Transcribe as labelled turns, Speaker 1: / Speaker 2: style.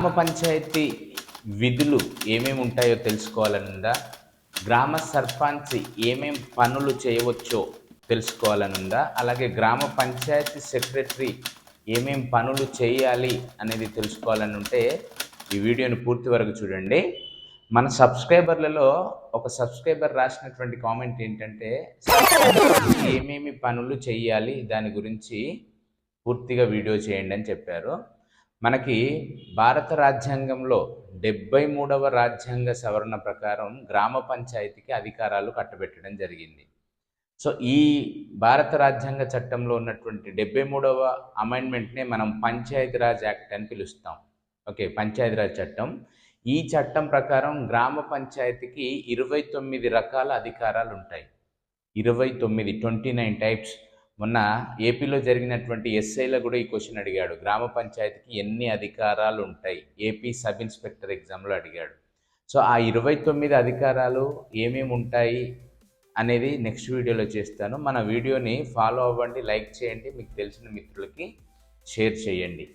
Speaker 1: గ్రామ పంచాయతీ విధులు ఏమేమి ఉంటాయో తెలుసుకోవాలనుందా? గ్రామ సర్పంచ్ ఏమేం పనులు చేయవచ్చో తెలుసుకోవాలనుందా? అలాగే గ్రామ పంచాయతీ సెక్రటరీ ఏమేం పనులు చేయాలి అనేది తెలుసుకోవాలని ఉంటే ఈ వీడియోని పూర్తి వరకు చూడండి. మన సబ్స్క్రైబర్లలో ఒక సబ్స్క్రైబర్ రాసినటువంటి కామెంట్ ఏంటంటే ఏమేమి పనులు చేయాలి? దాని గురించి పూర్తిగా వీడియో చేయండి అని చెప్పారు. మనకి భారత రాజ్యాంగంలో డెబ్బై మూడవ రాజ్యాంగ సవరణ ప్రకారం గ్రామ పంచాయతీకి అధికారాలు కట్టబెట్టడం జరిగింది. సో ఈ భారత రాజ్యాంగ చట్టంలో ఉన్నటువంటి డెబ్బై మూడవ అమెండ్మెంట్నే మనం పంచాయతీరాజ్ యాక్ట్ అని పిలుస్తాం. ఓకే పంచాయతీరాజ్ చట్టం. ఈ చట్టం ప్రకారం గ్రామ పంచాయతీకి ఇరవై తొమ్మిది రకాల అధికారాలు ఉంటాయి ఇరవై తొమ్మిది ట్వంటీ నైన్ టైప్స్. మొన్న ఏపీలో జరిగినటువంటి ఎస్ఐలో కూడా ఈ క్వశ్చన్ అడిగాడు. గ్రామ పంచాయతీకి ఎన్ని అధికారాలు ఉంటాయి? ఏపీ సబ్ ఇన్స్పెక్టర్ ఎగ్జామ్లో అడిగాడు. సో ఆ ఇరవై తొమ్మిది అధికారాలు ఏమేమి ఉంటాయి అనేది నెక్స్ట్ వీడియోలో చేస్తాను. మన వీడియోని ఫాలో అవ్వండి లైక్ చేయండి మీకు తెలిసిన మిత్రులకి షేర్ చేయండి.